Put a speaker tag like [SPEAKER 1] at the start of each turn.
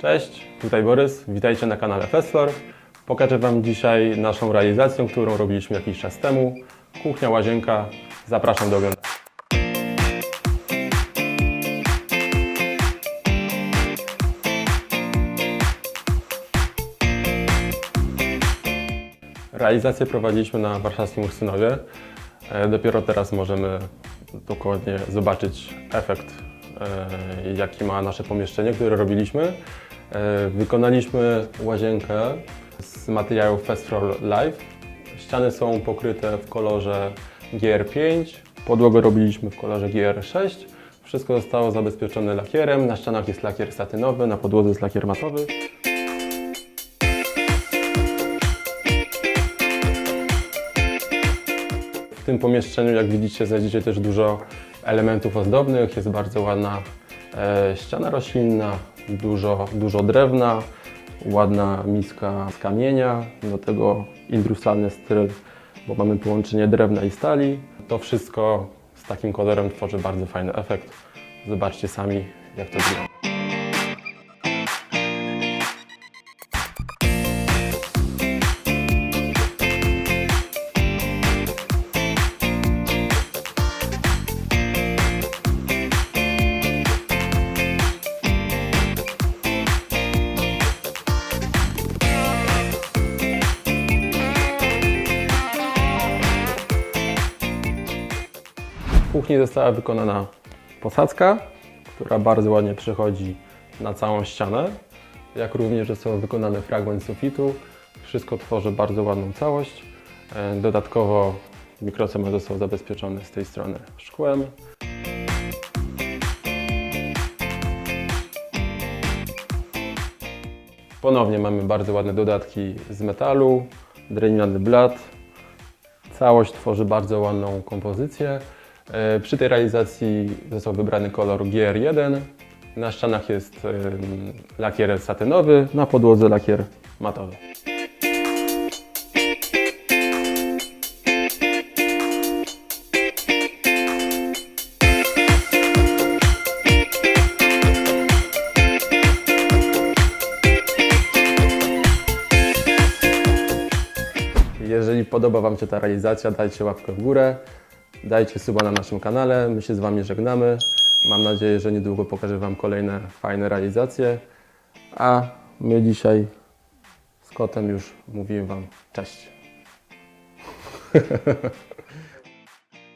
[SPEAKER 1] Cześć, tutaj Borys, witajcie na kanale Festflor. Pokażę Wam dzisiaj naszą realizację, którą robiliśmy jakiś czas temu. Kuchnia, łazienka, zapraszam do oglądania. Realizację prowadziliśmy na warszawskim Ursynowie. E, Dopiero teraz możemy dokładnie zobaczyć efekt, e, jaki ma nasze pomieszczenie, które robiliśmy. E, Wykonaliśmy łazienkę z materiałów Festfloor Live. Ściany są pokryte w kolorze GR5, podłogę robiliśmy w kolorze GR6. Wszystko zostało zabezpieczone lakierem. Na ścianach jest lakier satynowy, na podłodze jest lakier matowy. W tym pomieszczeniu, jak widzicie, znajdziecie też dużo elementów ozdobnych. Jest bardzo ładna e, ściana roślinna, dużo, dużo drewna, ładna miska z kamienia, do tego industrialny styl, bo mamy połączenie drewna i stali. To wszystko z takim kolorem tworzy bardzo fajny efekt. Zobaczcie sami, jak to wygląda. Kuchni została wykonana posadzka, która bardzo ładnie przechodzi na całą ścianę, jak również został wykonany fragment sufitu. Wszystko tworzy bardzo ładną całość. E, Dodatkowo mikrocement został zabezpieczony z tej strony szkłem. Ponownie mamy bardzo ładne dodatki z metalu, drewniany blat, Całość tworzy bardzo ładną kompozycję. E, Przy tej realizacji został wybrany kolor GR1. Na ścianach jest lakier satynowy, na podłodze lakier matowy. Jeżeli podoba Wam się ta realizacja, dajcie łapkę w górę, dajcie suba na naszym kanale. My się z Wami żegnamy. Mam nadzieję, że niedługo pokażę Wam kolejne fajne realizacje. A my dzisiaj z kotem już mówimy Wam cześć.